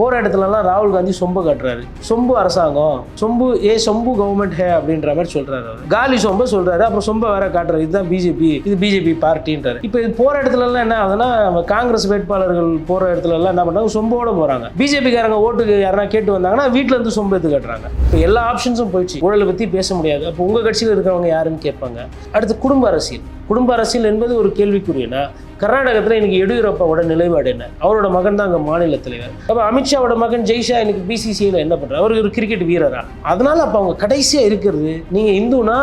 போகிற இடத்துலலாம் ராகுல் காந்தி சொம்பு காட்டுறாரு. சொம்பு அரசாங்கம் சொம்பு ஏ சொம்பு கவர்மெண்ட் ஹே அப்படின்ற மாதிரி சொல்றாரு காலி சொம்பு சொல்றாரு அப்புறம் சொம்ப வேற காட்டுறாரு. இதுதான் பிஜேபி இது பிஜேபி பார்ட்டின்றாரு. இப்போ இது போகிற இடத்துலலாம் என்ன ஆகுதுன்னா காங்கிரஸ் வேட்பாளர்கள் போற இடத்துல எல்லாம் என்ன பண்றாங்க சொம்போட போறாங்க. பிஜேபிக்காரங்க ஓட்டுக்கு யாரா கேட்டு வந்தாங்கன்னா வீட்டுல இருந்து சொம்பு எடுத்து காட்டுறாங்க. இப்போ எல்லா ஆப்ஷன்ஸும் போயிடுச்சு. ஊழலை பத்தி பேச முடியாது. அப்போ உங்க கட்சியில் இருக்கிறவங்க யாருன்னு கேட்பாங்க. அடுத்து குடும்ப அரசியல். குடும்ப அரசியல் என்பது ஒரு கேள்விக்குரியனா கர்நாடகத்தில் இன்னைக்கு எடியூரப்பாவோட நிலைப்பாடு என்ன? அவரோட மகன் தான் அங்கே மாநில தலைவர். அப்போ அமித்ஷாவோட மகன் ஜெய்ஷா இன்னைக்கு பிசிசியில் என்ன பண்ணுறாரு அவர் ஒரு கிரிக்கெட் வீரரா? அதனால அப்போ அவங்க கடைசியாக இருக்கிறது நீங்கள் இந்துனா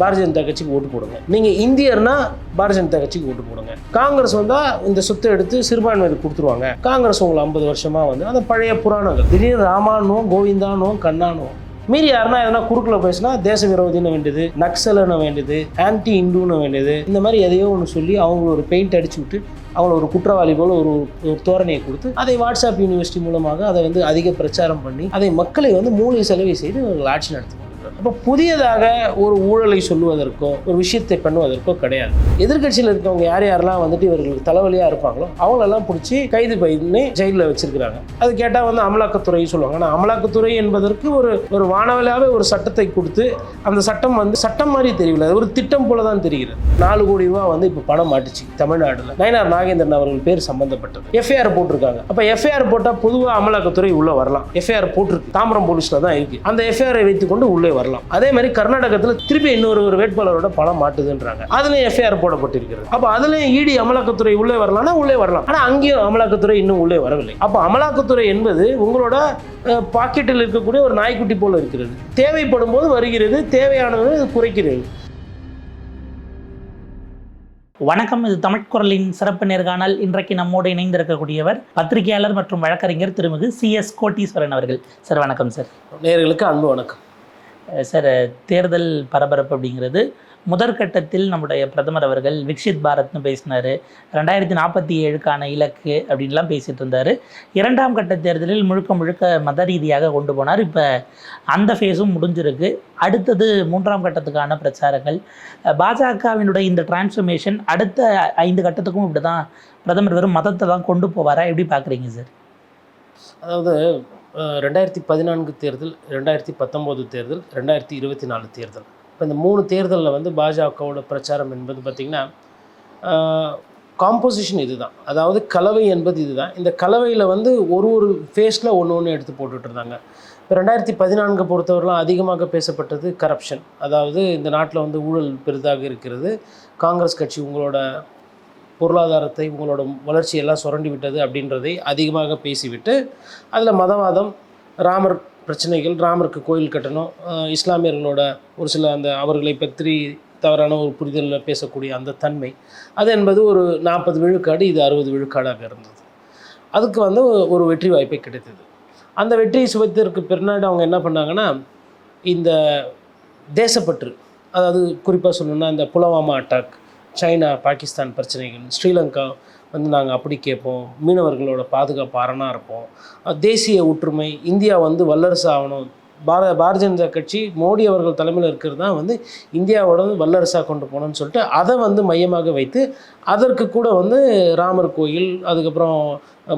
பாரதிய ஜனதா கட்சிக்கு ஓட்டு போடுங்க. நீங்கள் இந்தியர்னா பாரதிய ஜனதா கட்சிக்கு ஓட்டு போடுங்க. காங்கிரஸ் வந்தால் இந்த சொத்தை எடுத்து சிறுபான்மையினர் கொடுத்துருவாங்க. காங்கிரஸ் உங்களை ஐம்பது வருஷமாக வந்து அந்த பழைய புராணங்கள். திடீர்னு ராமானும் கோவிந்தானும் கண்ணானும் மீறி யாருன்னா எதனா குறுக்கில் பேசினா தேச விரோதின்னு வேண்டியது நக்சல்னு வேண்டியது ஆன்டி இந்துன்னு வேண்டியது. இந்த மாதிரி எதையோ ஒன்று சொல்லி அவங்கள ஒரு பெயிண்ட் அடிச்சு விட்டு அவங்கள ஒரு குற்றவாளி போல் ஒரு ஒரு தோரணையை கொடுத்து அதை வாட்ஸ்அப் யூனிவர்சிட்டி மூலமாக அதை வந்து அதிக பிரச்சாரம் பண்ணி அதை மக்களை வந்து மூளை செலவை செய்து அவர்கள் ஆட்சி நடத்துவாங்க அப்போ புதியதாக ஒரு ஊழலை சொல்லுவதற்கோ ஒரு விஷயத்தை பண்ணுவதற்கோ கிடையாது. எதிர்க்கட்சியில் இருக்கவங்க யார் யாரெல்லாம் வந்துட்டு இவர்களுக்கு தலைவலியாக இருப்பாங்களோ அவங்களெல்லாம் பிடிச்சி கைது பண்ணி ஜெயிலில் வச்சிருக்கிறாங்க. அது கேட்டால் வந்து அமலாக்கத்துறை சொல்லுவாங்க. ஆனால் அமலாக்கத்துறை என்பதற்கு ஒரு ஒரு வானவலாவே ஒரு சட்டத்தை கொடுத்து அந்த சட்டம் வந்து சட்டம் மாதிரி தெரியல அது ஒரு திட்டம் போல தான் தெரிகிறது. நாலு கோடி ரூபா வந்து இப்போ பணம் மாட்டுச்சு தமிழ்நாட்டில் நயனார் நாகேந்திரன் அவர்கள் பேர் சம்பந்தப்பட்டது. எஃப்ஐஆர் போட்டிருக்காங்க. அப்போ எஃப்ஐஆர் போட்டால் பொதுவாக அமலாக்கத்துறை உள்ளே வரலாம். எஃப்ஐஆர் போட்டிருக்கு. தாம்பரம் போலீஸில் தான் இருக்கு. அந்த எஃப்ஐஆரை வைத்துக்கொண்டு உள்ளே வரலாம். அதே மாதிரி கர்நாடகத்தில் திருப்பி இன்னொரு ஒரு வேட்பாளரோட பணம் மாட்டுதுன்றாங்க. அதுலயும் எஃப்ஐஆர் போடப்பட்டிருக்கிறது. அப்போ அதுலயும் இடி அமலாக்கத்துறை உள்ளே வரலாம்னா உள்ளே வரலாம். ஆனால் அங்கேயும் அமலாக்கத்துறை இன்னும் உள்ளே வரவில்லை. அப்போ அமலாக்கத்துறை என்பது உங்களோட பாக்கெட்டில் இருக்கக்கூடிய ஒரு நாய்க்குட்டி போல இருக்கிறது. தேவைப்படும் போது வருகிறது தேவையானது குறைக்கிறது. வணக்கம் இது தமிழ் குரலின் சிறப்பு நேர்காணல் இன்றைக்கு நம்மோடு இணைந்திருக்கக்கூடியவர் பத்திரிகையாளர் மற்றும் வழக்கறிஞர் திருமிகு சி எஸ் கோட்டீஸ்வரன் அவர்கள். சார் வணக்கம் சார். நேர்களுக்கு அன்பு வணக்கம். சார் தேர்தல் பரபரப்பு அப்படிங்கிறது முதற்கட்டத்தில் நம்முடைய பிரதமர் அவர்கள் விக்ஷித் பாரத்னு பேசினார். ரெண்டாயிரத்தி நாற்பத்தி ஏழுக்கான இலக்கு அப்படின்லாம் பேசிகிட்டு இருந்தார். இரண்டாம் கட்ட தேர்தலில் முழுக்க முழுக்க மத ரீதியாக கொண்டு போனார். இப்போ அந்த ஃபேஸும் முடிஞ்சிருக்கு. அடுத்தது மூன்றாம் கட்டத்துக்கான பிரச்சாரங்கள். பாஜகவினுடைய இந்த டிரான்ஸ்ஃபர்மேஷன் அடுத்த ஐந்து கட்டத்துக்கும் இப்படி தான் பிரதமர் வெறும் மதத்தை தான் கொண்டு போவாரா? எப்படி பார்க்குறீங்க சார்? அதாவது ரெண்டாயிரத்தி பதினான்கு தேர்தல் ரெண்டாயிரத்தி பத்தொம்போது தேர்தல் ரெண்டாயிரத்தி இருபத்தி நாலு தேர்தல். இப்போ இந்த மூணு தேர்தலில் வந்து பாஜகவோட பிரச்சாரம் என்பது பார்த்திங்கன்னா காம்போசிஷன் இதுதான். அதாவது கலவை என்பது இதுதான். இந்த கலவையில் வந்து ஒரு ஒரு ஃபேஸில் ஒன்று ஒன்று எடுத்து போட்டுட்ருந்தாங்க இப்போ ரெண்டாயிரத்தி பதினான்கு பொறுத்தவரைலாம் அதிகமாக பேசப்பட்டது கரப்ஷன் அதாவது இந்த நாட்டில் வந்து ஊழல் பெரிதாக இருக்கிறது. காங்கிரஸ் கட்சி உங்களோட பொருளாதாரத்தை உங்களோட வளர்ச்சியெல்லாம் சுரண்டி விட்டது அப்படின்றதை அதிகமாக பேசிவிட்டு அதில் மதவாதம் ராமர் பிரச்சனைகள் ராமருக்கு கோயில் கட்டணும் இஸ்லாமியர்களோட ஒரு சில அந்த அவர்களை பற்றி தவறான ஒரு புரிதலில் பேசக்கூடிய அந்த தன்மை அது என்பது ஒரு நாற்பது விழுக்காடு இது அறுபது விழுக்காடாக இருந்தது. அதுக்கு வந்து ஒரு வெற்றி வாய்ப்பை கிடைத்தது. அந்த வெற்றியை சுவைத்திற்கு பின்னாடி அவங்க என்ன பண்ணாங்கன்னா இந்த தேசப்பற்று அதாவது குறிப்பாக சொல்லணும்னா இந்த புலவாமா அட்டாக் சைனா பாகிஸ்தான் பிரச்சனைகள் ஸ்ரீலங்கா வந்து நாங்கள் அப்படி கேட்போம். மீனவர்களோட பாதுகாப்பு அரணாக இருப்போம். தேசிய ஒற்றுமை இந்தியா வந்து வல்லரசு ஆகணும். பார பாரதிய ஜனதா கட்சி மோடி அவர்கள் தலைமையில் இருக்கிறது தான் வந்து இந்தியாவோட வந்து வல்லரசாக கொண்டு போகணும்னு சொல்லிட்டு அதை வந்து மையமாக வைத்து அதற்கு கூட வந்து ராமர் கோயில் அதுக்கப்புறம்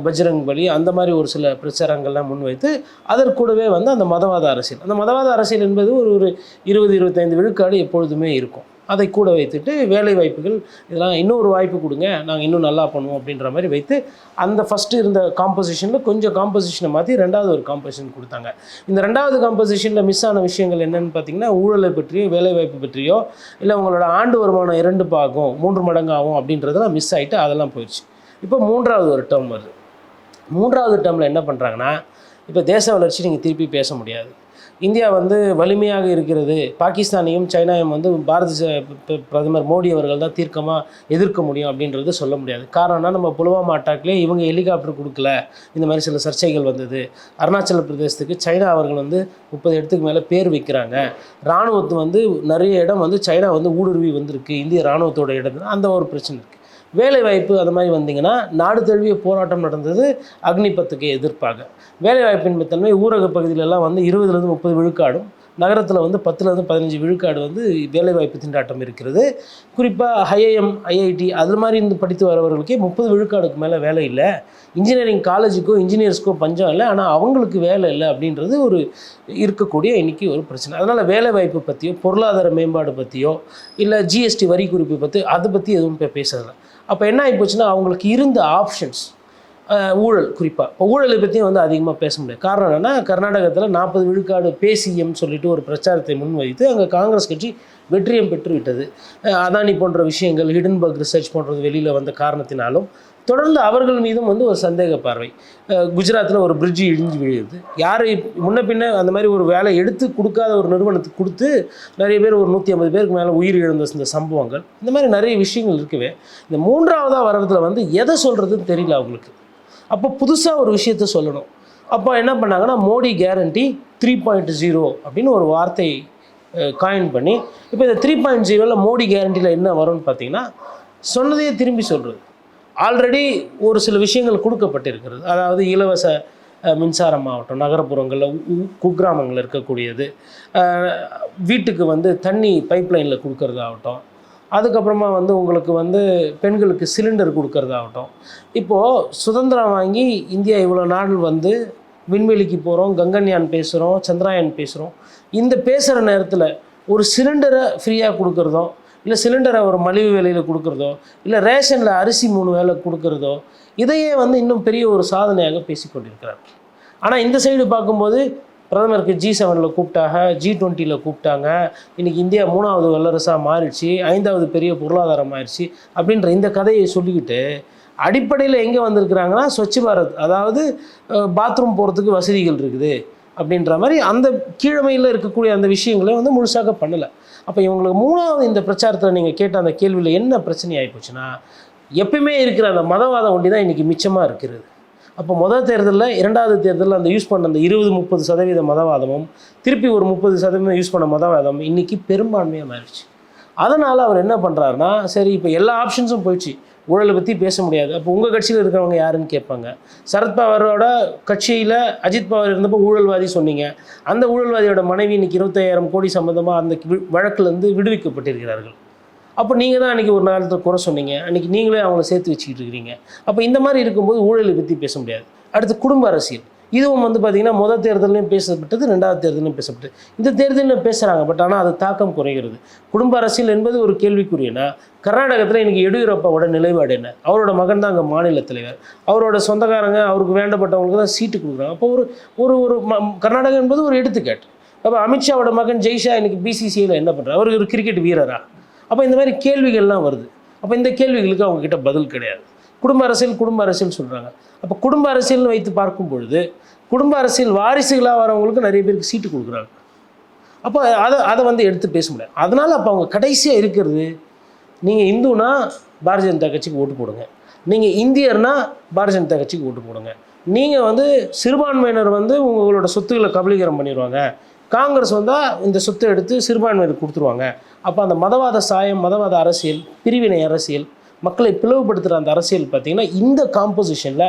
பஜ்ரங் பலி அந்த மாதிரி ஒரு சில பிரச்சாரங்கள்லாம் முன்வைத்து அதற்கூடவே வந்து அந்த மதவாத அரசியல். அந்த மதவாத அரசியல் என்பது ஒரு ஒரு இருபது இருபத்தைந்து விழுக்காடு எப்பொழுதுமே இருக்கும். அதை கூட வைத்துட்டு வேலை வாய்ப்புகள் இதெல்லாம் இன்னொரு வாய்ப்பு கொடுங்க நாங்கள் இன்னும் நல்லா பண்ணுவோம் அப்படின்ற மாதிரி வைத்து அந்த ஃபஸ்ட்டு இருந்த காம்போசிஷனில் கொஞ்சம் காம்போசிஷனை மாற்றி ரெண்டாவது ஒரு காம்போசிஷன் கொடுத்தாங்க. இந்த ரெண்டாவது காம்போசிஷனில் மிஸ் ஆன விஷயங்கள் என்னென்னு பார்த்தீங்கன்னா ஊழலை பற்றியோ வேலைவாய்ப்பு பற்றியோ இல்லை உங்களோட ஆண்டு வருமானம் இரண்டு பாகும் மூன்று மடங்கு ஆகும் அப்படின்றதெல்லாம் மிஸ் ஆகிட்டு அதெல்லாம் போயிடுச்சு. இப்போ மூன்றாவது ஒரு டேர்ம் வருது. மூன்றாவது டேர்மில் என்ன பண்ணுறாங்கன்னா இப்போ தேச வளர்ச்சி நீங்கள் திருப்பி பேச முடியாது. இந்தியா வந்து வலிமையாக இருக்கிறது. பாகிஸ்தானையும் சைனாவையும் வந்து பாரத பிரதமர் மோடி அவர்கள் தான் தீர்க்கமாக எதிர்க்க முடியும் அப்படின்றது சொல்ல முடியாது. காரணம்னா நம்ம புல்வாமா அட்டாக்லேயே இவங்க ஹெலிகாப்டர் கொடுக்கல. இந்த மாதிரி சில சர்ச்சைகள் வந்தது. அருணாச்சல பிரதேசத்துக்கு சைனா அவர்கள் வந்து முப்பது இடத்துக்கு மேலே பேர் வைக்கிறாங்க. இராணுவத்து வந்து நிறைய இடம் வந்து சைனா வந்து ஊடுருவி வந்திருக்கு. இந்திய இராணுவத்தோட இடம். அந்த ஒரு பிரச்சனை இருக்குது வேலைவாய்ப்பு அது மாதிரி வந்தீங்கன்னா நாடு தழுவிய போராட்டம் நடந்தது அக்னிபத்துக்கு எதிர்ப்பாக. வேலைவாய்ப்பின்மை தன்மை ஊரக பகுதியிலெல்லாம் வந்து இருபதுலேருந்து முப்பது விழுக்காடும் நகரத்தில் வந்து பத்துலேருந்து பதினஞ்சு விழுக்காடு வந்து வேலைவாய்ப்பு திண்டாட்டம் இருக்கிறது. குறிப்பாக ஐஐஎம் ஐஐடி அது மாதிரி இருந்து படித்து வரவர்களுக்கே முப்பது விழுக்காடுக்கு மேலே வேலை இல்லை. இன்ஜினியரிங் காலேஜுக்கோ இன்ஜினியர்ஸ்க்கோ பஞ்சம் இல்லை. ஆனால் அவங்களுக்கு வேலை இல்லை அப்படின்றது ஒரு இருக்கக்கூடிய இன்றைக்கி ஒரு பிரச்சனை. அதனால் வேலைவாய்ப்பு பற்றியோ பொருளாதார மேம்பாடு பற்றியோ இல்லை ஜிஎஸ்டி வரி குறிப்பு பற்றி அதை பற்றி எதுவும் இப்போ அப்போ என்ன ஆகிப்போச்சுன்னா அவங்களுக்கு இருந்த ஆப்ஷன்ஸ் ஊழல் குறிப்பாக இப்போ ஊழலை பற்றியும் வந்து அதிகமாக பேச முடியாது. காரணம் என்னென்னா கர்நாடகத்தில் நாற்பது விழுக்காடு பேசிஎம் சொல்லிட்டு ஒரு பிரச்சாரத்தை முன்வைத்து அங்கே காங்கிரஸ் கட்சி வெற்றியம் பெற்று விட்டது அதானி போன்ற விஷயங்கள் ஹிடன்பர்க் ரிசர்ச் போன்றது வெளியில் வந்த காரணத்தினாலும் தொடர்ந்து அவர்கள் மீதும் வந்து ஒரு சந்தேக பார்வை. குஜராத்தில் ஒரு பிரிட்ஜு இடிஞ்சு விழுது யாரை முன்ன பின்ன அந்த மாதிரி ஒரு வேலை எடுத்து கொடுக்காத ஒரு நிறுவனத்துக்கு கொடுத்து நிறைய பேர் ஒரு நூற்றி ஐம்பது பேருக்கு மேலே உயிர் இழந்த இந்த சம்பவங்கள். இந்த மாதிரி நிறைய விஷயங்கள் இருக்கவே. இந்த மூன்றாவதாக வர்றதுல வந்து எதை சொல்கிறதுன்னு தெரியல அவங்களுக்கு. அப்போ புதுசாக ஒரு விஷயத்த சொல்லணும். அப்போ என்ன பண்ணாங்கன்னா Modi guarantee three point zero அப்படின்னு ஒரு வார்த்தை காயின் பண்ணி இப்போ இந்த த்ரீ பாயிண்ட் ஜீரோவில் மோடி கேரண்டியில் என்ன வரும்னு பார்த்தீங்கன்னா சொன்னதையே திரும்பி சொல்கிறது ஆல்ரெடி ஒரு சில விஷயங்கள் கொடுக்கப்பட்டிருக்கிறது. அதாவது இலவச மின்சாரம் ஆகட்டும் நகரப்புறங்களில் உ- குக்கிராமங்களில் இருக்கக்கூடியது. வீட்டுக்கு வந்து தண்ணி பைப்லைனில் கொடுக்கறதாகட்டும். அதுக்கப்புறமா வந்து உங்களுக்கு வந்து பெண்களுக்கு சிலிண்டர் கொடுக்கறதாகட்டும். இப்போது சுதந்திரம் வாங்கி இந்தியா இவ்வளோ நாள் வந்து விண்வெளிக்கு போகிறோம் கங்கன்யான் பேசுகிறோம் சந்திராயன் பேசுகிறோம் இந்த பேசுகிற நேரத்தில் ஒரு சிலிண்டரை ஃப்ரீயாக கொடுக்குறதும் இல்லை சிலிண்டரை ஒரு மலிவு விலையில் கொடுக்குறதோ இல்லை ரேஷனில் அரிசி மூணு வேலை கொடுக்குறதோ இதையே வந்து இன்னும் பெரிய ஒரு சாதனையாக பேசிக்கொண்டிருக்கிறார் ஆனால் இந்த சைடு பார்க்கும்போது பிரதமருக்கு ஜி செவனில் கூப்பிட்டாங்க ஜி டுவெண்ட்டியில் கூப்பிட்டாங்க இன்றைக்கி இந்தியா மூணாவது வல்லரசாக மாறிடுச்சு ஐந்தாவது பெரிய பொருளாதாரம் ஆயிடுச்சு அப்படின்ற இந்த கதையை சொல்லிக்கிட்டு அடிப்படையில் எங்கே வந்திருக்கிறாங்கன்னா ஸ்வச் பாரத் அதாவது பாத்ரூம் போகிறதுக்கு வசதிகள் இருக்குது அப்படின்ற மாதிரி அந்த கீழமையில் இருக்கக்கூடிய அந்த விஷயங்களை வந்து முழுசாக பண்ணலை. அப்போ இவங்களுக்கு மூணாவது இந்த பிரச்சாரத்தில் நீங்கள் கேட்ட அந்த கேள்வியில் என்ன பிரச்சனை ஆகிப்போச்சுன்னா எப்பயுமே இருக்கிற அந்த மதவாதம் ஒண்டி தான் இன்றைக்கி மிச்சமாக இருக்கிறது அப்போ முதல் தேர்தலில் இரண்டாவது தேர்தலில் அந்த யூஸ் பண்ண அந்த இருபது முப்பது சதவீத மதவாதமும் திருப்பி ஒரு முப்பது சதவீதம் யூஸ் பண்ண மதவாதம் இன்றைக்கி பெரும்பான்மையாக மாறிடுச்சு. அதனால் அவர் என்ன பண்ணுறாருன்னா சரி இப்போ எல்லா ஆப்ஷன்ஸும் போயிடுச்சு. ஊழலை பற்றி பேச முடியாது. அப்போ உங்கள் கட்சியில் இருக்கிறவங்க யாருன்னு கேட்பாங்க. சரத்பவாரோட கட்சியில் அஜித் பவார் இருந்தப்போ ஊழல்வாதி சொன்னீங்க. அந்த ஊழல்வாதியோட மனைவி இன்னைக்கு இருபத்தையாயிரம் கோடி சம்மந்தமாக அந்த வழக்கிலேருந்து வழக்குலேருந்து விடுவிக்கப்பட்டிருக்கிறார்கள். அப்போ நீங்கள் தான் அன்றைக்கி ஒரு நேரத்தில் குறை சொன்னீங்க. அன்றைக்கி நீங்களே அவங்கள சேர்த்து வச்சுக்கிட்டு இருக்கிறீங்க. அப்போ இந்த மாதிரி இருக்கும்போது ஊழலை பற்றி பேச முடியாது. அடுத்து குடும்ப அரசியல். இதுவும் வந்து பார்த்திங்கன்னா முதல் தேர்தலையும் பேசப்பட்டது ரெண்டாவது தேர்தலையும் பேசப்பட்டது. இந்த தேர்தலில் பேசுகிறாங்க பட் ஆனால் அது தாக்கம் குறைகிறது. குடும்ப அரசியல் என்பது ஒரு கேள்விக்குரியனா கர்நாடகத்தில் இன்றைக்கி எடியூரப்பாவோட நிலைப்பாடு என்ன? அவரோட மகன் தான் அங்கே மாநில தலைவர். அவரோட சொந்தக்காரங்க அவருக்கு வேண்டப்பட்டவங்களுக்கு தான் சீட்டு கொடுக்குறாங்க. அப்போ ஒரு ஒரு ஒரு ம- என்பது ஒரு எடுத்துக்காட்டு. அப்போ அமித்ஷாவோட மகன் ஜெய்ஷா இன்னைக்கு பிசிசியில் என்ன பண்ணுறாரு அவர் ஒரு கிரிக்கெட் வீரரா? அப்போ இந்த மாதிரி கேள்விகள்லாம் வருது. அப்போ இந்த கேள்விகளுக்கு அவங்கக்கிட்ட பதில் கிடையாது. குடும்ப அரசியல் குடும்ப அரசியல் சொல்கிறாங்க அப்போ குடும்ப அரசியல்னு வைத்து பார்க்கும் பொழுது குடும்ப அரசியல் வாரிசுகளாக வரவங்களுக்கு நிறைய பேருக்கு சீட்டு கொடுக்குறாங்க. அப்போ அதை அதை வந்து எடுத்து பேச முடியாது. அதனால் அப்போ அவங்க கடைசியாக இருக்கிறது நீங்கள் இந்துனா பாரதிய ஜனதா கட்சிக்கு ஓட்டு போடுங்க. நீங்கள் இந்தியர்னா பாரதிய ஜனதா கட்சிக்கு ஓட்டு போடுங்க. நீங்கள் வந்து சிறுபான்மையினர் வந்து உங்களோட சொத்துக்களை கபலீகரம் பண்ணிடுவாங்க காங்கிரஸ் வந்தால் இந்த சொத்தை எடுத்து சிறுபான்மையினர் கொடுத்துருவாங்க. அப்போ அந்த மதவாத சாயம் மதவாத அரசியல் பிரிவினை அரசியல் மக்களை பிளவுபடுத்துகிற அந்த அரசியல் பார்த்திங்கன்னா இந்த காம்போசிஷனில்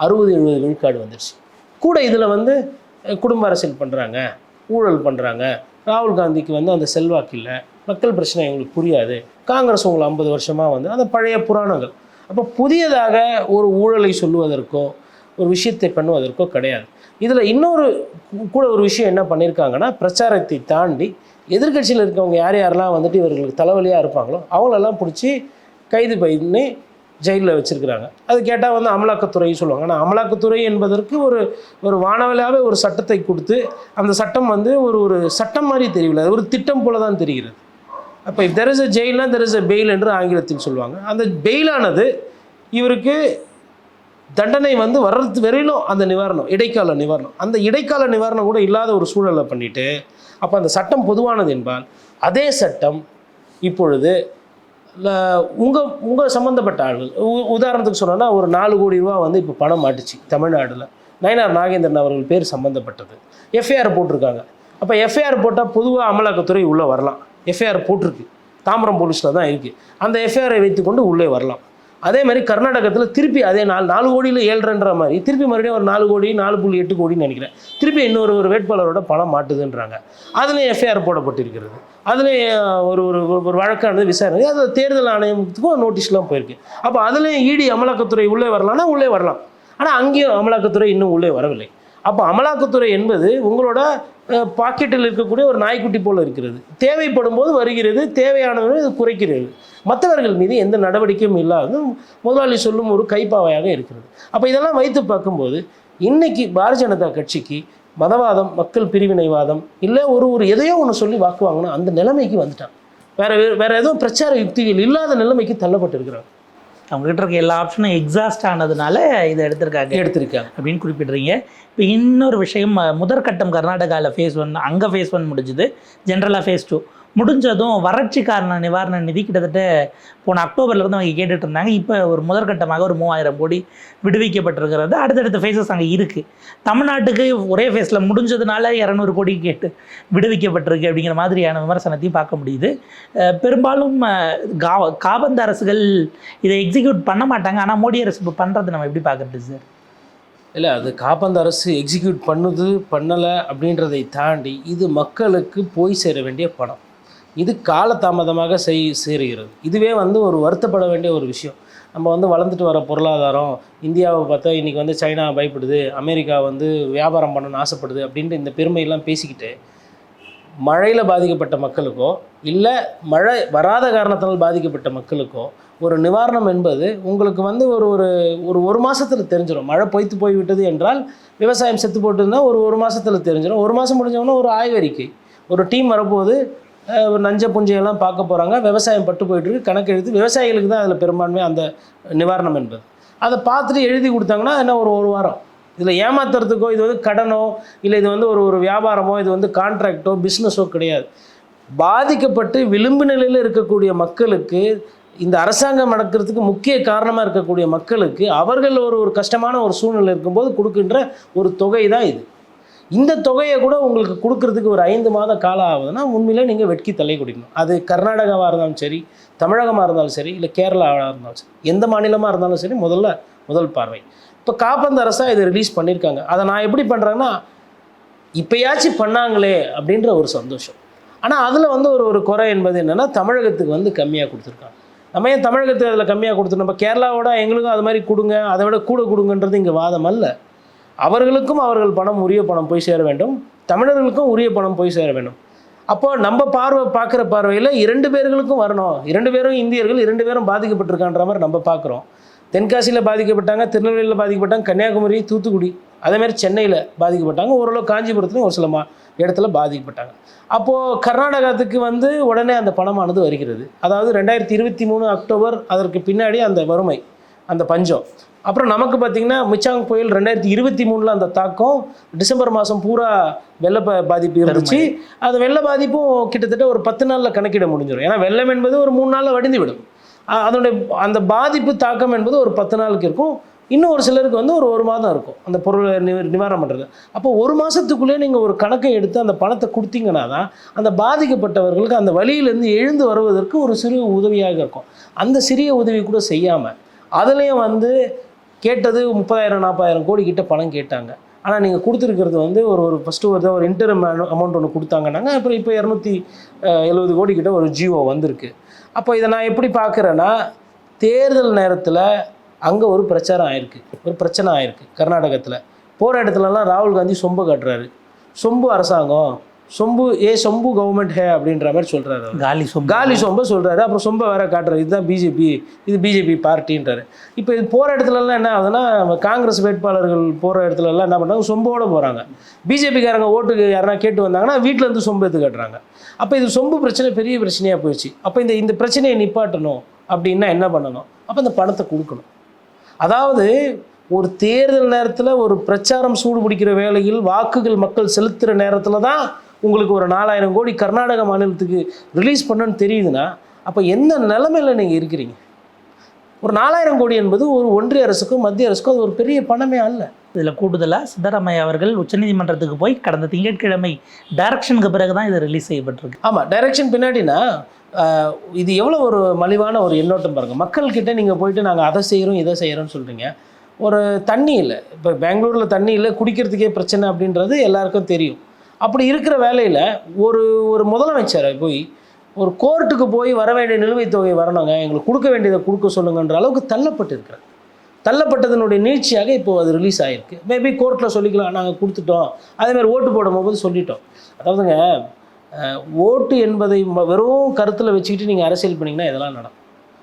அறுபது எழுபது விழுக்காடு வந்துடுச்சு கூட இதில் வந்து குடும்ப அரசியல் பண்ணுறாங்க ஊழல் பண்ணுறாங்க ராகுல் காந்திக்கு வந்து அந்த செல்வாக்கு இல்லை மக்கள் பிரச்சனை எங்களுக்கு புரியாது காங்கிரஸ் உங்களை ஐம்பது வருஷமாக வந்து அந்த பழைய புராணங்கள். அப்போ புதியதாக ஒரு ஊழலை சொல்லுவதற்கோ ஒரு விஷயத்தை பண்ணுவதற்கோ கிடையாது. இதில் இன்னொரு கூட ஒரு விஷயம் என்ன பண்ணியிருக்காங்கன்னா பிரச்சாரத்தை தாண்டி எதிர்க்கட்சியில் இருக்கவங்க யார் யாரெல்லாம் வந்துட்டு இவர்களுக்கு தலைவலியாக இருப்பாங்களோ அவங்களெல்லாம் பிடிச்சி கைது பண்ணி ஜெயிலில் வச்சுருக்கிறாங்க. அது கேட்டால் வந்து அமலாக்கத்துறை சொல்லுவாங்க. ஆனால் அமலாக்கத்துறை என்பதற்கு ஒரு ஒரு வானவலாகவே ஒரு சட்டத்தை கொடுத்து அந்த சட்டம் வந்து ஒரு ஒரு சட்டம் மாதிரி தெரியவில்லை. அது ஒரு திட்டம் போல தான் தெரிகிறது. அப்போ தெர் இஸ் is a ஜெயில்னா தெர் இஸ் அ பெயில் என்று ஆங்கிலத்தில் சொல்லுவாங்க. அந்த பெயிலானது இவருக்கு தண்டனை வந்து வர்றது வரையிலும் அந்த நிவாரணம் இடைக்கால நிவாரணம். அந்த இடைக்கால நிவாரணம் கூட இல்லாத ஒரு சூழலை பண்ணிவிட்டு அப்போ அந்த சட்டம் பொதுவானது என்பால் அதே சட்டம் இப்பொழுது உங்கள் உங்கள் சம்மந்தப்பட்ட ஆள்கள் உ- உதாரணத்துக்கு சொன்னோன்னா ஒரு நாலு கோடி ரூபா வந்து இப்போ பணம் மாட்டுச்சு தமிழ்நாட்டில் நயனார் நாகேந்திரன் அவர்கள் பேர் சம்மந்தப்பட்டது எஃப்ஐஆர் போட்டிருக்காங்க. அப்போ எஃப்ஐஆர் போட்டால் பொதுவாக அமலாக்கத்துறை உள்ளே வரலாம். எஃப்ஐஆர் போட்டிருக்கு. தாம்பரம் போலீஸில் தான் இருக்குது அந்த எஃப்ஐஆரை வைத்துக்கொண்டு உள்ளே வரலாம். அதே மாதிரி கர்நாடகத்தில் திருப்பி அதே நாலு நாலு கோடியில் ஏழ்றன்ற மாதிரி திருப்பி மறுபடியும் ஒரு நாலு கோடி நாலு புள்ளி எட்டு கோடின்னு நினைக்கிறேன். திருப்பி இன்னொரு ஒரு வேட்பாளரோட பணம் மாட்டுதுன்றாங்க. அதுலேயும் எஃப்ஐஆர் போடப்பட்டிருக்கிறது. அதுலேயும் ஒரு ஒரு ஒரு- வழக்கானது விசாரணை. அது தேர்தல் ஆணையத்துக்கும் நோட்டீஸ்லாம் போயிருக்கு. அப்போ அதுலேயும் இடி அமலாக்கத்துறை உள்ளே வரலாம்னா உள்ளே வரலாம். ஆனால் அங்கேயும் அமலாக்கத்துறை இன்னும் உள்ளே வரவில்லை. அப்போ அமலாக்கத்துறை என்பது உங்களோட பாக்கெட்டில் இருக்கக்கூடிய ஒரு நாய்க்குட்டி போல இருக்கிறது. தேவைப்படும் போது வருகிறது தேவையானவரை இது குறைக்கிறது. மற்றவர்கள் மீது எந்த நடவடிக்கையும் இல்லாததும் முதலாளி சொல்லும் ஒரு கைப்பாவையாக இருக்கிறது. அப்போ இதெல்லாம் வைத்து பார்க்கும்போது இன்றைக்கி பாரதிய ஜனதா கட்சிக்கு மதவாதம் மக்கள் பிரிவினைவாதம் இல்லை ஒரு ஒரு எதையோ ஒன்று சொல்லி வாக்கு வாங்கினா அந்த நிலைமைக்கு வந்துட்டான் வேற வேற எதுவும் பிரச்சார யுக்திகள் இல்லாத நிலைமைக்கு தள்ளப்பட்டிருக்கிறாங்க. அவங்க கிட்ட இருக்க எல்லா ஆப்ஷனும் எக்ஸாஸ்ட் ஆனதுனால இதை எடுத்திருக்காங்க. எடுத்திருக்காங்க. அப்படின்னு குறிப்பிடுறீங்க. இப்போ இன்னொரு விஷயம் முதற்கட்டம் கர்நாடகாவில் ஃபேஸ் ஒன் அங்கே ஃபேஸ் ஒன் முடிஞ்சுது. ஜென்ரலாக ஃபேஸ் டூ முடிஞ்சதும் வறட்சி காரண நிவாரண நிதி கிட்டத்தட்ட போன அக்டோபர்லேருந்து அவங்க கேட்டுட்டு இருந்தாங்க. இப்போ ஒரு முதற்கட்டமாக ஒரு மூவாயிரம் கோடி விடுவிக்கப்பட்டிருக்கிறது. அடுத்தடுத்த ஃபேஸஸ் அங்கே இருக்குது தமிழ்நாட்டுக்கு ஒரே ஃபேஸில் முடிஞ்சதுனால இரநூறு கோடி கேட்டு விடுவிக்கப்பட்டிருக்கு அப்படிங்கிற மாதிரியான விமர்சனத்தையும் பார்க்க முடியுது. பெரும்பாலும் கா காபந்து அரசுகள் இதை எக்ஸிக்யூட் பண்ண மாட்டாங்க. ஆனால் மோடி அரசு இப்போ பண்ணுறது நம்ம எப்படி பார்க்குறது சார் இல்லை அது காப்பந்த அரசு எக்ஸிக்யூட் பண்ணுது பண்ணலை அப்படின்றதை தாண்டி இது மக்களுக்கு போய் சேர வேண்டிய பணம். இது காலதாமதமாக செய் சேருகிறது இதுவே வந்து ஒரு வருத்தப்பட வேண்டிய ஒரு விஷயம். நம்ம வந்து வளர்ந்துட்டு வர பொருளாதாரம் இந்தியாவை பார்த்தா இன்றைக்கி வந்து சைனா பயப்படுது அமெரிக்கா வந்து வியாபாரம் பண்ணணும்னு ஆசைப்படுது அப்படின்ட்டு இந்த பெருமையெல்லாம் பேசிக்கிட்டு மழையில் பாதிக்கப்பட்ட மக்களுக்கோ இல்லை மழை வராத காரணத்தினால் பாதிக்கப்பட்ட மக்களுக்கோ ஒரு நிவாரணம் என்பது உங்களுக்கு வந்து ஒரு ஒரு ஒரு ஒரு மாதத்தில் தெரிஞ்சிடும் மழை பொய்த்து போய்விட்டது என்றால் விவசாயம் செத்து போட்டுருந்தா ஒரு ஒரு மாதத்தில் தெரிஞ்சிடும் ஒரு மாதம் முடிஞ்சவொன்னே ஒரு ஆய்வறிக்கை ஒரு டீம் வரப்போகுது நஞ்ச புஞ்சையெல்லாம் பார்க்க போகிறாங்க விவசாயம் பட்டு போயிட்டுருக்கு. கணக்கு எழுதி விவசாயிகளுக்கு தான் அதில் பெரும்பான்மை அந்த நிவாரணம் என்பது. அதை பார்த்துட்டு எழுதி கொடுத்தாங்கன்னா என்ன ஒரு ஒரு வாரம். இதில் ஏமாத்துறதுக்கோ இது வந்து கடனோ இல்லை இது வந்து ஒரு ஒரு வியாபாரமோ இது வந்து கான்ட்ராக்டோ பிஸ்னஸோ கிடையாது. பாதிக்கப்பட்டு விளிம்பு நிலையில் இருக்கக்கூடிய மக்களுக்கு இந்த அரசாங்கம் நடக்கிறதுக்கு முக்கிய காரணமாக இருக்கக்கூடிய மக்களுக்கு அவர்கள் ஒரு ஒரு கஷ்டமான ஒரு சூழ்நிலை இருக்கும்போது கொடுக்கின்ற ஒரு தொகை தான் இது. இந்த தொகையை கூட உங்களுக்கு கொடுக்கறதுக்கு ஒரு ஐந்து மாத காலம் ஆகுதுன்னா உண்மையிலே நீங்கள் வெட்கி தலை குடிக்கணும். அது கர்நாடகாவாக இருந்தாலும் சரி தமிழகமாக இருந்தாலும் சரி இல்லை கேரளாவாக இருந்தாலும் சரி எந்த மாநிலமாக இருந்தாலும் சரி முதல்ல முதல் பார்வை. இப்போ காப்பந்த அரசாக இதை ரிலீஸ் பண்ணியிருக்காங்க அதை நான் எப்படி பண்ணுறேன்னா இப்போயாச்சும் பண்ணாங்களே அப்படின்ற ஒரு சந்தோஷம். ஆனால் அதில் வந்து ஒரு ஒரு குறை என்பது என்னென்னா தமிழகத்துக்கு வந்து கம்மியாக கொடுத்துருக்காங்க. நம்ம ஏன் தமிழகத்துக்கு அதில் கம்மியாக கொடுத்துருந்தோம் நம்ம கேரளாவோட எங்களுக்கும் அது மாதிரி கொடுங்க அதை விட கூட கொடுங்கன்றது இங்கே வாதம் அல்ல. அவர்களுக்கும் அவர்கள் பணம் உரிய பணம் போய் சேர வேண்டும். தமிழர்களுக்கும் உரிய பணம் போய் சேர வேண்டும். அப்போ நம்ம பார்வை பார்க்குற பார்வையில் இரண்டு பேர்களுக்கும் வரணும். இரண்டு பேரும் இந்தியர்கள் இரண்டு பேரும் பாதிக்கப்பட்டிருக்கான்ற மாதிரி நம்ம பார்க்குறோம். தென்காசியில் பாதிக்கப்பட்டாங்க திருநெல்வேலியில் பாதிக்கப்பட்டாங்க கன்னியாகுமரி தூத்துக்குடி அதேமாதிரி சென்னையில் பாதிக்கப்பட்டாங்க. ஓரளவு காஞ்சிபுரத்துலையும் ஒரு சில மா இடத்துல பாதிக்கப்பட்டாங்க. அப்போது கர்நாடகத்துக்கு வந்து உடனே அந்த பணமானது வருகிறது. அதாவது ரெண்டாயிரத்தி இருபத்தி மூணு அக்டோபர் அதற்கு பின்னாடி அந்த வறுமை. அந்த பஞ்சம். அப்புறம் நமக்கு பார்த்திங்கன்னா மிச்சாங் புயல் ரெண்டாயிரத்தி இருபத்தி மூணில் அந்த தாக்கம் டிசம்பர் மாதம் பூரா வெள்ள ப- பாதிப்பு இருந்துச்சு. அந்த வெள்ள பாதிப்பும் கிட்டத்தட்ட ஒரு பத்து நாளில் கணக்கிட முடிஞ்சிடும். ஏன்னா வெள்ளம் என்பது ஒரு மூணு நாளில் வடிந்து விடும் அதனுடைய அந்த பாதிப்பு தாக்கம் என்பது ஒரு பத்து நாளுக்கு இருக்கும். இன்னும் ஒரு சிலருக்கு வந்து ஒரு ஒரு மாதம் இருக்கும். அந்த பொருளை நிவாரணம் பண்ணுறது அப்போ ஒரு மாதத்துக்குள்ளே நீங்கள் ஒரு கணக்கை எடுத்து அந்த பணத்தை கொடுத்தீங்கன்னா தான் அந்த பாதிக்கப்பட்டவர்களுக்கு அந்த வழியிலேருந்து எழுந்து வருவதற்கு ஒரு சிறு உதவியாக இருக்கும். அந்த சிறிய உதவி கூட செய்யாமல் அதுலேயும் வந்து கேட்டது முப்பதாயிரம் நாற்பதாயிரம் கோடி கிட்ட பணம் கேட்டாங்க. ஆனால் நீங்கள் கொடுத்துருக்கிறது வந்து ஒரு ஒரு ஃபஸ்ட்டு ஒரு ஒரு இன்டர் அமௌண்ட் ஒன்று கொடுத்தாங்கன்னாங்க. அப்புறம் இப்போ இரநூத்தி எழுபது கோடி கிட்ட ஒரு ஜியோ வந்திருக்கு. அப்போ இதை நான் எப்படி பார்க்குறேன்னா தேர்தல் நேரத்தில் அங்கே ஒரு பிரச்சாரம் ஆயிருக்கு. ஒரு பிரச்சனை ஆயிருக்கு கர்நாடகத்தில். போகிற இடத்துலலாம் ராகுல் காந்தி சொம்பு கட்டுறாரு. சொம்பு அரசாங்கம் சொம்பு ஏ சொம்பு கவர்மெண்ட் ஹே அப்படின்ற மாதிரி சொல்கிறாரு காலி சொம்பு. காலி சொம்ப சொல்கிறாரு அப்புறம் சொம்ப வேற காட்டுறாரு. இதுதான் பிஜேபி இது பிஜேபி பார்ட்டின்றாரு. இப்போ இது போகிற இடத்துலலாம் என்ன ஆகுதுன்னா காங்கிரஸ் வேட்பாளர்கள் போகிற இடத்துலலாம் என்ன பண்ணுறாங்க சொம்போட போகிறாங்க பிஜேபிக்காரங்க ஓட்டுக்கு யாருன்னா கேட்டு வந்தாங்கன்னா வீட்டில் இருந்து சொம்பு எடுத்து காட்டுறாங்க. அப்போ இது சொம்பு பிரச்சனை பெரிய பிரச்சனையாக போயிடுச்சு. அப்போ இந்த இந்த பிரச்சனையை நிப்பாட்டணும் அப்படின்னா என்ன பண்ணணும்? அப்போ இந்த பணத்தை கொடுக்கணும். அதாவது ஒரு தேர்தல் நேரத்தில் ஒரு பிரச்சாரம் சூடு பிடிக்கிற வேளையில் வாக்குகள் மக்கள் செலுத்துகிற நேரத்தில் தான் உங்களுக்கு ஒரு நாலாயிரம் கோடி கர்நாடக மாநிலத்துக்கு ரிலீஸ் பண்ணணும்னு தெரியுதுன்னா அப்போ எந்த நிலைமையில் நீங்கள் இருக்கிறீங்க? ஒரு நாலாயிரம் கோடி என்பது ஒரு ஒன்றிய அரசுக்கும் மத்திய அரசுக்கும் அது ஒரு பெரிய பணமே அல்ல. இதில் கூடுதலாக சித்தராமையா அவர்கள் உச்சநீதிமன்றத்துக்கு போய் கடந்த திங்கட்கிழமை டைரக்ஷனுக்கு பிறகு தான் இது ரிலீஸ் செய்யப்பட்டிருக்கு. ஆமாம் டைரக்ஷன் பின்னாடினா இது எவ்வளோ ஒரு மலிவான ஒரு எண்ணோட்டம் பாருங்கள் மக்கள்கிட்ட நீங்கள் போயிட்டு நாங்கள் அதை செய்கிறோம் இதை செய்கிறோம்னு சொல்கிறீங்க ஒரு தண்ணி இல்லை. இப்போ பெங்களூரில் தண்ணி இல்லை குடிக்கிறதுக்கே பிரச்சனை அப்படின்றது எல்லாருக்கும் தெரியும். அப்படி இருக்கிற வேலையில் ஒரு ஒரு முதலமைச்சரை போய் ஒரு கோர்ட்டுக்கு போய் வர வேண்டிய நிலுவைத் தொகை வரணுங்க எங்களுக்கு கொடுக்க வேண்டியதை கொடுக்க சொல்லுங்கன்ற அளவுக்கு தள்ளப்பட்டு இருக்கிறார் தள்ளப்பட்டதனுடைய நீட்சியாக இப்போ அது ரிலீஸ் ஆகிருக்கு மேபி கோர்ட்டில் சொல்லிக்கலாம் நாங்கள் கொடுத்துட்டோம். அதேமாதிரி ஓட்டு போடும்போது சொல்லிட்டோம். அதாவதுங்க ஓட்டு என்பதை ம- வெறும் கருத்தில் வச்சுக்கிட்டு நீங்கள் அரசியல் பண்ணிங்கன்னா இதெல்லாம் நடக்கும்.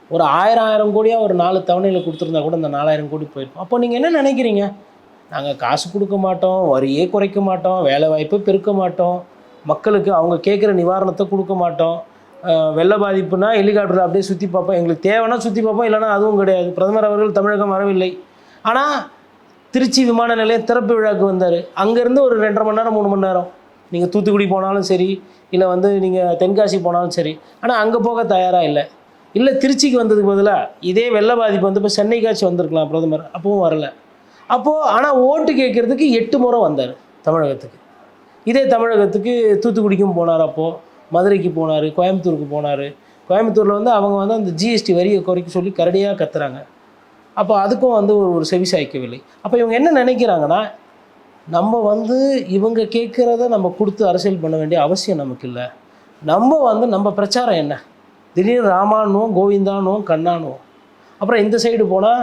ஒரு ஆயிரம் ஆயிரம் கோடியாக ஒரு நாலு தவணையில் கொடுத்துருந்தா கூட இந்த நாலாயிரம் கோடி போயிருக்கும். அப்போ நீங்கள் என்ன நினைக்கிறீங்க? நாங்கள் காசு கொடுக்க மாட்டோம் வரியே குறைக்க மாட்டோம் வேலை வாய்ப்பை பெருக்க மாட்டோம். மக்களுக்கு அவங்க கேட்குற நிவாரணத்தை கொடுக்க மாட்டோம். வெள்ள பாதிப்புனா ஹெலிகாப்டரில் அப்படியே சுற்றி பார்ப்போம். எங்களுக்கு தேவைன்னா சுற்றி பார்ப்போம் இல்லைனா அதுவும் கிடையாது. பிரதமர் அவர்கள் தமிழகம் வரவில்லை. ஆனால் திருச்சி விமான நிலையம் திறப்பு விழாக்கு வந்தார். அங்கேருந்து ஒரு ரெண்டரை மணி நேரம் மூணு மணி நேரம். நீங்கள் தூத்துக்குடி போனாலும் சரி இல்லை வந்து நீங்கள் தென்காசி போனாலும் சரி. ஆனால் அங்கே போக தயாராக இல்லை. இல்லை திருச்சிக்கு வந்ததுக்கு பதிலாக இதே வெள்ள பாதிப்பு வந்து இப்போ சென்னைக்காச்சும் வந்திருக்கலாம் பிரதமர். அப்பவும் வரல. அப்போது ஆனால் ஓட்டு கேட்குறதுக்கு எட்டு முறை வந்தார் தமிழகத்துக்கு. இதே தமிழகத்துக்கு தூத்துக்குடிக்கும் போனார் அப்போது மதுரைக்கு போனார் கோயம்புத்தூருக்கு போனார். கோயம்புத்தூரில் வந்து அவங்க வந்து அந்த ஜிஎஸ்டி வரியை குறைக்க சொல்லி கரடியாக கத்துறாங்க. அப்போ அதுக்கும் வந்து ஒரு ஒரு செவி சாய்க்கவில்லை. அப்போ இவங்க என்ன நினைக்கிறாங்கன்னா நம்ம வந்து இவங்க கேட்குறத நம்ம கொடுத்து அரசியல் பண்ண வேண்டிய அவசியம் நமக்கு இல்லை. நம்ம வந்து நம்ம பிரச்சாரம் என்ன? திடீர்னு ராமானும் கோவிந்தானும் கண்ணானும் அப்புறம் இந்த சைடு போனால்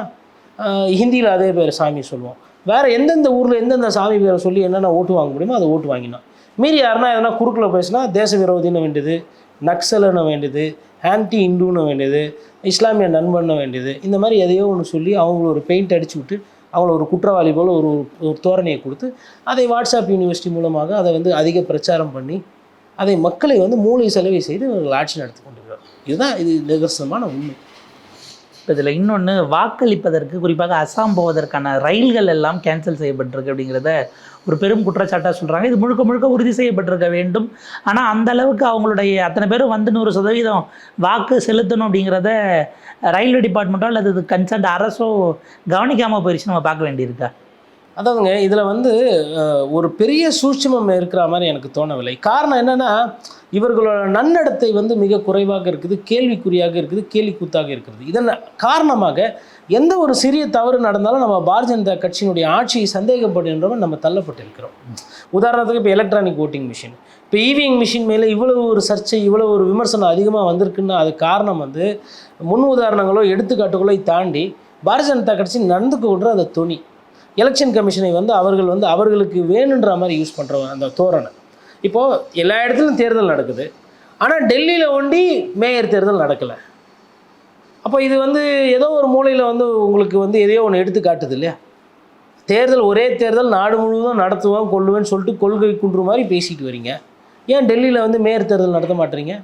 ஹிந்தியில் அதே பேர் சாமி சொல்லுவோம். வேறு எந்தெந்த ஊரில் எந்தெந்த சாமி பேரை சொல்லி என்னென்ன ஓட்டு வாங்க முடியுமோ அதை ஓட்டு வாங்கினோம் மீறி யாருன்னா எதனா குறுக்கில் பேசினா தேச விரோதின்னு வேண்டியது நக்சலுன்னு வேண்டியது ஆன்டி இந்துன்னு வேண்டியது இஸ்லாமிய நண்பன்னு வேண்டியது. இந்த மாதிரி எதையோ ஒன்று சொல்லி அவங்கள ஒரு பெயிண்ட் அடிச்சு விட்டு அவங்கள ஒரு குற்றவாளி போல் ஒரு ஒரு தோரணையை கொடுத்து அதை வாட்ஸ்அப் யூனிவர்சிட்டி மூலமாக அதை வந்து அதிக பிரச்சாரம் பண்ணி அதை மக்களை வந்து மூளை செலவை செய்து ஆட்சி நடத்தி கொண்டிருக்கிறார் இதுதான் இது நிதர்சனமான உண்மை. இதில் இன்னொன்று வாக்களிப்பதற்கு குறிப்பாக அசாம் போவதற்கான ரயில்கள் எல்லாம் கேன்சல் செய்யப்பட்டிருக்கு அப்படிங்கிறத ஒரு பெரும் குற்றச்சாட்டாக சொல்கிறாங்க இது முழுக்க முழுக்க உறுதி செய்யப்பட்டிருக்க வேண்டும். ஆனால் அந்த அளவுக்கு அவங்களுடைய அத்தனை பேரும் வந்து நூறு சதவீதம் வாக்கு செலுத்தணும் அப்படிங்கிறத ரயில்வே டிபார்ட்மெண்ட்டோ அல்லது இது அரசோ கவனிக்காமல் போயிடுச்சு நம்ம பார்க்க வேண்டியிருக்கா? அதாவதுங்க இதில் வந்து ஒரு பெரிய சூட்சமம் இருக்கிற மாதிரி எனக்கு தோணவில்லை. காரணம் என்னென்னா இவர்களோட நன்னடத்தை வந்து மிக குறைவாக இருக்குது கேள்விக்குறியாக இருக்குது கேலிக்கூத்தாக இருக்கிறது. இதன் காரணமாக எந்த ஒரு சிறிய தவறு நடந்தாலும் நம்ம பாரதிய ஜனதா கட்சியினுடைய ஆட்சியை சந்தேகப்படுகின்றவன் நம்ம தள்ளப்பட்டிருக்கிறோம். உதாரணத்துக்கு இப்போ எலக்ட்ரானிக் ஓட்டிங் மிஷின் இப்போ இவிஎம் மிஷின் மேலே இவ்வளோ ஒரு சர்ச்சை இவ்வளோ ஒரு விமர்சனம் அதிகமாக வந்திருக்குன்னா அது காரணம் வந்து முன் உதாரணங்களோ எடுத்துக்காட்டுகளோ தாண்டி பாரதிய ஜனதா கட்சி நடந்து கொள்கிற அந்த துணி எலெக்ஷன் கமிஷனை வந்து அவர்கள் வந்து அவர்களுக்கு வேணுன்ற மாதிரி யூஸ் பண்ணுற அந்த தோரணை. இப்போது எல்லா இடத்துலையும் தேர்தல் நடக்குது. ஆனால் டெல்லியில் ஒண்டி மேயர் தேர்தல் நடக்கலை. அப்போ இது வந்து ஏதோ ஒரு மூலையில் வந்து உங்களுக்கு வந்து எதையோ ஒன்று எடுத்து காட்டுது இல்லையா? தேர்தல் ஒரே தேர்தல் நாடு முழுவதும் நடத்துவோம் கொள்ளுவேன்னு சொல்லிட்டு கொள்கை குன்று மாதிரி பேசிட்டு வரீங்க. ஏன் டெல்லியில் வந்து மேயர் தேர்தல் நடத்த மாட்டேறீங்க?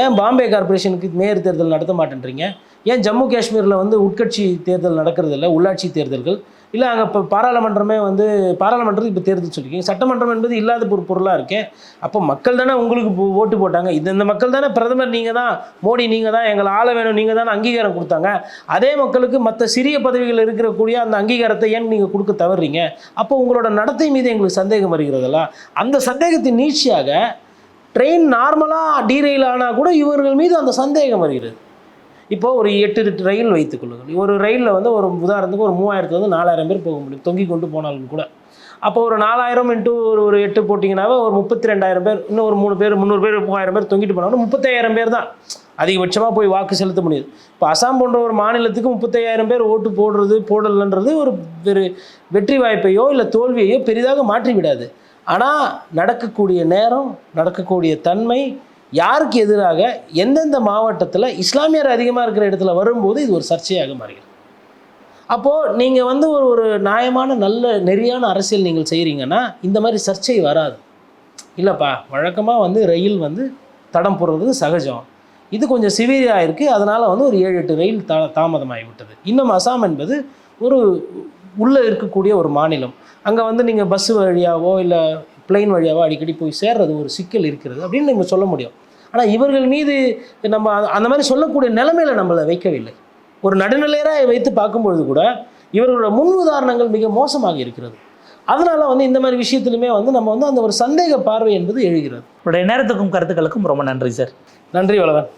ஏன் பாம்பே கார்பரேஷனுக்கு மேயர் தேர்தல் நடத்த மாட்டேன்றீங்க? ஏன் ஜம்மு காஷ்மீரில் வந்து உட்கட்சி தேர்தல் நடக்கிறது இல்லை உள்ளாட்சி தேர்தல்கள்? இல்லை அங்கே இப்போ பாராளுமன்றமே வந்து பாராளுமன்றத்துக்கு இப்போ தேர்தல் சொல்லியிருக்கீங்க சட்டமன்றம் என்பது இல்லாத ஒரு பொருளாக இருக்கேன் அப்போ மக்கள் தானே உங்களுக்கு போ- ஓட்டு போட்டாங்க. இது இந்த மக்கள் தானே பிரதமர் நீங்கள் தான் மோடி நீங்கள் தான் எங்களை ஆள வேணும் நீங்கள் தானே அங்கீகாரம் கொடுத்தாங்க. அதே மக்களுக்கு மற்ற சிறிய பதவிகள் இருக்கக்கூடிய அந்த அங்கீகாரத்தை ஏன் நீங்கள் கொடுக்க தவறுறீங்க அப்போ உங்களோட நடத்தை மீது எங்களுக்கு சந்தேகம் வருகிறதல்ல. அந்த சந்தேகத்தின் நீட்சியாக ட்ரெயின் நார்மலாக டீரெயில் ஆனால் கூட இவர்கள் மீது அந்த சந்தேகம் வருகிறது. இப்போ ஒரு எட்டு ரயில் வைத்துக் கொள்ளுங்கள். ஒரு ரயிலில் வந்து ஒரு உதாரணத்துக்கு ஒரு மூவாயிரத்துல வந்து நாலாயிரம் பேர் போக முடியும் தொங்கி கொண்டு போனாலும் கூட. அப்போ ஒரு நாலாயிரம் இன்ட்டு ஒரு ஒரு எட்டு போட்டிங்கனாவே ஒரு முப்பத்தி ரெண்டாயிரம் பேர் இன்னும் ஒரு மூணு பேர் முந்நூறு பேர் மூவாயிரம் பேர் தொங்கிட்டு போனாலும் முப்பத்தாயிரம் பேர் தான். அதிகபட்சமாக போய் வாக்கு செலுத்த முடியுது. இப்போ அசாம் போன்ற ஒரு மாநிலத்துக்கு முப்பத்தையாயிரம் பேர் ஓட்டு போடுறது போடலைன்றது ஒரு ஒரு வெற்றி வாய்ப்பையோ இல்லை தோல்வியையோ பெரிதாக மாற்றி விடாது ஆனால் நடக்கக்கூடிய நேரம் நடக்கக்கூடிய தன்மை யாருக்கு எதிராக எந்தெந்த மாவட்டத்தில் இஸ்லாமியர் அதிகமாக இருக்கிற இடத்துல வரும்போது இது ஒரு சர்ச்சையாக மாறுகிறது. அப்போது நீங்கள் வந்து ஒரு ஒரு நியாயமான நல்ல நெறியான அரசியல் நீங்கள் செய்கிறீங்கன்னா இந்த மாதிரி சர்ச்சை வராது. இல்லைப்பா வழக்கமாக வந்து ரயில் வந்து தடம் போடுறது சகஜம். இது கொஞ்சம் சிவியராக இருக்குது அதனால் வந்து ஒரு ஏழு எட்டு ரயில் தா தாமதமாகி விட்டது. இன்னும் அசாம் என்பது ஒரு உள்ளே இருக்கக்கூடிய ஒரு மாநிலம். அங்கே வந்து நீங்கள் பஸ் வழியாவோ இல்லை பிளெயின் வழியாவோ அடிக்கடி போய் சேர்றது ஒரு சிக்கல் இருக்கிறது அப்படின்னு நம்ம சொல்ல முடியும். ஆனால் இவர்கள் மீது நம்ம அந்த- அந்த மாதிரி சொல்லக்கூடிய நிலைமையில நம்மளை வைக்கவில்லை. ஒரு நடுநிலையராக வைத்து பார்க்கும்பொழுது கூட இவர்களோட முன் உதாரணங்கள் மிக மோசமாக இருக்கிறது. அதனால வந்து இந்த மாதிரி விஷயத்துலையுமே வந்து நம்ம வந்து அந்த ஒரு சந்தேக பார்வை என்பது எழுகிறது. உங்களுடைய நேரத்துக்கும் கருத்துக்களுக்கும் ரொம்ப நன்றி சார். நன்றி வளவன்.